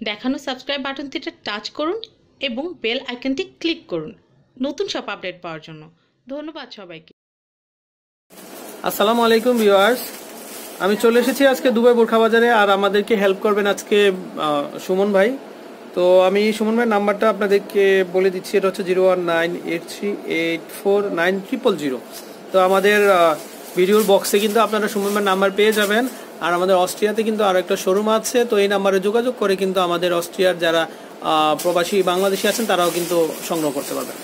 দেখানো subscribe বাটনটিতে touch করুন এবং বেল আইকনটি ক্লিক করুন। নতুন সব আপডেট পাওয়ার জন্য। ধন্যবাদ সবাইকে। আসসালামু আলাইকুম ভিউয়ার্স আমি চলে এসেছি আজকে দুবাই বোরখা বাজারে আর আমাদেরকে হেল্প করবেন আজকে সুমন ভাই। তো আমি সুমন ভাইয়ের নাম্বারটা আপনাদেরকে বলে দিচ্ছি, এটা হচ্ছে zero one nine eight three eight four nine triple zero তো আমাদের ভিডিওর বক্সে কিন্তু আপনারা সুমন ভাইয়ের নাম্বার পেয়ে যাবেন। আর আমাদের অস্ট্রিয়াতে কিন্তু আরও একটা শোরুম আছে তো এই নাম্বারে যোগাযোগ করে কিন্তু আমাদের অস্ট্রিয়ার যারা প্রবাসী বাংলাদেশি আছেন তারাও কিন্তু সংগ্রহ করতে পারবেন।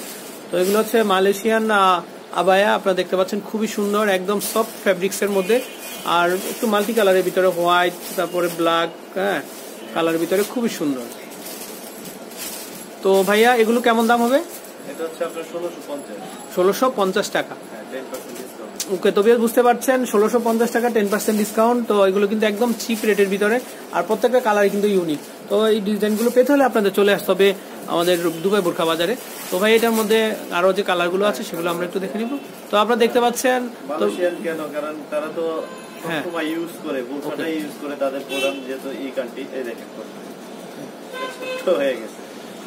তো এগুলো হচ্ছে মালয়েশিয়ান আবায়া আপনারা দেখতে পাচ্ছেন খুবই সুন্দর একদম সফট ফ্যাব্রিক্সের মধ্যে। আর একটু মাল্টি কালারের ভিতরে হোয়াইট তারপরে ব্ল্যাক হ্যাঁ কালারের ভিতরে খুবই সুন্দর। তো ভাইয়া এগুলো কেমন দাম হবে? ষোলোশো পঞ্চাশ। ষোলোশো পঞ্চাশ টাকা। ওকে তবে বুঝতে পারছেন ষোলোশো পঞ্চাশ টাকা টেন পার্সেন্ট ডিসকাউন্ট তো এগুলো কিন্তু একদম চিপ রেটের ভিতরে। আর প্রত্যেকটা কালার কিন্তু ইউনিক তো এই ডিজাইনগুলো পেতে হলে আপনাদের চলে আসতে হবে আমাদের দুবাই বোরখা বাজারে। তো ভাই এটার মধ্যে আরও যে কালারগুলো আছে সেগুলো আমরা একটু দেখে নিব। তো আপনারা দেখতে পাচ্ছেন তো কেন? কারণ তারা তো হ্যাঁ। সবসময় ইউজ করে বোরখাটাই ইউজ করে তাদের প্রধান যেহেতু এই কান্ট্রি এই দেখেন। তো হয়ে গেছে।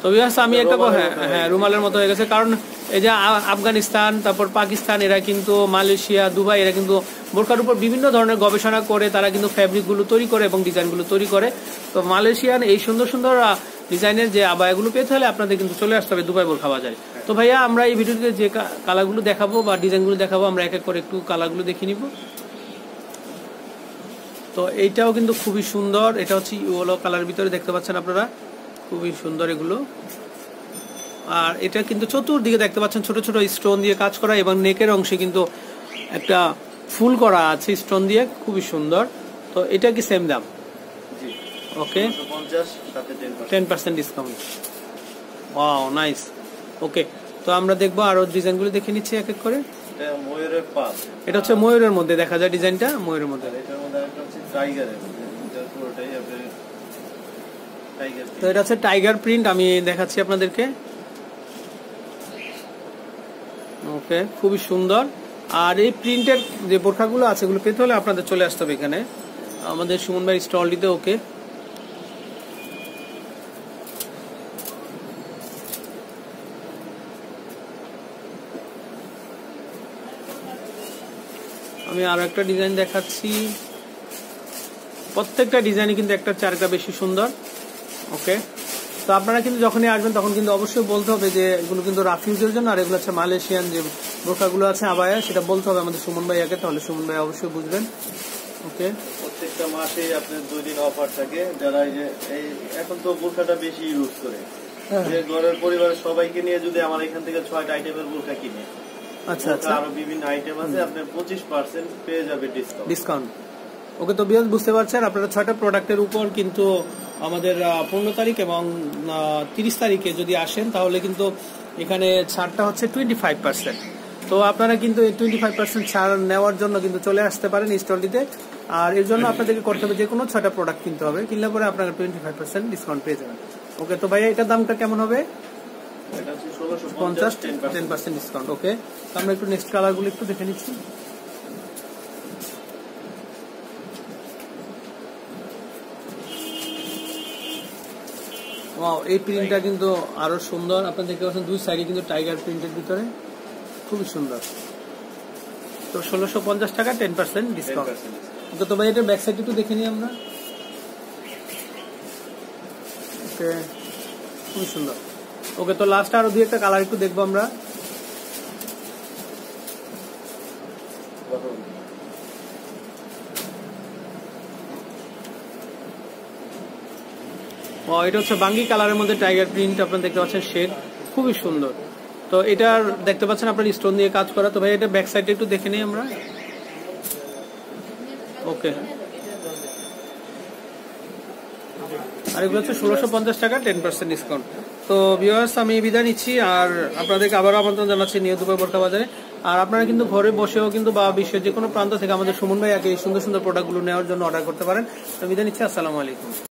তো আমি একটা হ্যাঁ হ্যাঁ রুমালের মতো হয়ে গেছে। কারণ এই যে আফগানিস্তান, তারপর পাকিস্তান, এরা কিন্তু মালয়েশিয়া, দুবাই, এরা কিন্তু বোরকার উপর বিভিন্ন ধরনের গবেষণা করে, তারা কিন্তু ফ্যাব্রিকগুলো তৈরি করে এবং ডিজাইনগুলো তৈরি করে। তো মালয়েশিয়ান এই সুন্দর সুন্দর ডিজাইনের যে আবায়াগুলো পেতে হলে আপনাদের কিন্তু চলে আসতে হবে দুবাই বোরখা বাজারে। তো ভাইয়া, আমরা এই ভিডিওতে যে কালারগুলো দেখাবো বা ডিজাইনগুলো দেখাবো, আমরা এক এক করে একটু কালারগুলো দেখে নিব। তো এইটাও কিন্তু খুবই সুন্দর, এটা হচ্ছে ইয়েলো কালারের ভিতরে, দেখতে পাচ্ছেন আপনারা? খুবই সুন্দর এগুলো। আর এটা কিন্তু চতুর্দিকে দেখতে পাচ্ছেন ছোট ছোট স্টোন দিয়ে কাজ করা এবং নেকের অংশে কিন্তু একটা ফুল করা আছে স্টোন দিয়ে খুবই সুন্দর। তো এটা কি সেম দাম? Okay ten percent discount wow nice okay তো আমরা দেখব আরও ডিজাইনগুলো দেখে নিচ্ছি এক এক করে। এটা হচ্ছে ময়ূরের মধ্যে দেখা যায় ডিজাইনটা ময়ূরের মধ্যে। এটার মধ্যে একটা হচ্ছে টাইগারের এটা পুরোটাই আপনার টাইগার তো এটা হচ্ছে টাইগার প্রিন্ট আমি দেখাচ্ছি আপনাদেরকে। ওকে খুবই সুন্দর। আর এই প্রিন্টের যে বোরখাগুলো আছে, এগুলো পেতে হলে আপনাদের চলে আসতে হবে এখানে। আমাদের সুমন ভাই স্টলটিতে ওকে। আমি আরও একটা ডিজাইন দেখাচ্ছি। প্রত্যেকটা ডিজাইনই কিন্তু একটা চারটা বেশি সুন্দর। ওকে? তো আপনারা কিন্তু যখনই আসবেন তখন কিন্তু অবশ্যই বলতে হবে যে এগুলো কিন্তু রাফিউজের জন্য আর এগুলো হচ্ছে মালয়েশিয়ান যে বোরখাগুলো আছে আবায়া সেটা বলতে হবে আমাদের সুমন ভাইয়াকে তাহলে সুমন ভাই অবশ্যই বুঝবেন। ওকে? প্রত্যেকটা মাসেই আপনার দুই দিন অফার থাকে যারা এই যে এই এখন তো বোরখাটা বেশি ইউজ করে। হ্যাঁ। যে ঘরের পরিবারের সবাইকে নিয়ে যদি আমার এখান থেকে ছয়টা আইটেমের বোরখা কিনে আচ্ছা আচ্ছা। আরও বিভিন্ন আইটেম আছে আপনি পঁচিশ পার্সেন্ট পেয়ে যাবে ডিসকাউন্ট ডিসকাউন্ট ওকে তো বিয়াস বুঝতে পারছেন আপনারা ছয়টা প্রোডাক্টের উপর কিন্তু আমাদের পনেরো তারিখ এবং তিরিশ তারিখে যদি আসেন তাহলে কিন্তু এখানে ছাড়টা হচ্ছে টোয়েন্টি ফাইভ পার্সেন্ট তো আপনারা কিন্তু এই টোয়েন্টি ফাইভ পার্সেন্ট ছাড় নেওয়ার জন্য কিন্তু চলে আসতে পারেন স্টলটিতে। আর এর জন্য আপনাদেরকে করতে হবে যে কোনো ছটা প্রোডাক্ট কিনতে হবে কিনলে পরে আপনারা টোয়েন্টি ফাইভ পার্সেন্ট ডিসকাউন্ট পেয়ে যাবেন। ওকে তো ভাইয়া এটার দামটা কেমন হবে? পঞ্চাশ টেন পার্সেন্ট ডিসকাউন্ট ওকে আমরা একটু নেক্সট কালারগুলো একটু দেখে নিচ্ছি। এই প্রিন্টটা কিন্তু আরও সুন্দর। আপনারা দেখতে পাচ্ছেন দুই সাইডে কিন্তু টাইগার প্রিন্টের ভিতরে। খুবই সুন্দর। তো ষোলোশো পঞ্চাশ টাকা টেন পার্সেন্ট ডিসকাউন্ট তো ভাই এটা ব্যাক সাইড একটু দেখে নিই আমরা। ওকে খুবই সুন্দর। ওকে তো লাস্ট আরও দুই একটা কালার একটু দেখব আমরা। এটা হচ্ছে বাঙ্গি কালারের মধ্যে টাইগার প্রিন্ট, আপনারা দেখতে পাচ্ছেন শেড, খুবই সুন্দর। তো এটার দেখতে পাচ্ছেন আপনার স্টোন দিয়ে কাজ করা। তো ভাই, এটা ব্যাক সাইডে একটু দেখে নিই আমরা? ওকে আর এগুলো হচ্ছে ষোলোশো পঞ্চাশ টাকা টেন পার্সেন্ট ডিসকাউন্ট তো ভিউয়ার্স আমি বিদায় নিচ্ছি, আর আপনাদেরকে আবারও আমন্ত্রণ জানাচ্ছি নিউ দুপুর বোরকা বাজারে। আর আপনারা কিন্তু ঘরে বসেও কিন্তু বা বিশ্বের যে কোনো প্রান্ত থেকে আমাদের সুমন ভাই আগে এই সুন্দর সুন্দর প্রোডাক্টগুলো নেওয়ার জন্য অর্ডার করতে পারেন। তো বিদায় নিচ্ছি, আসসালামু আলাইকুম।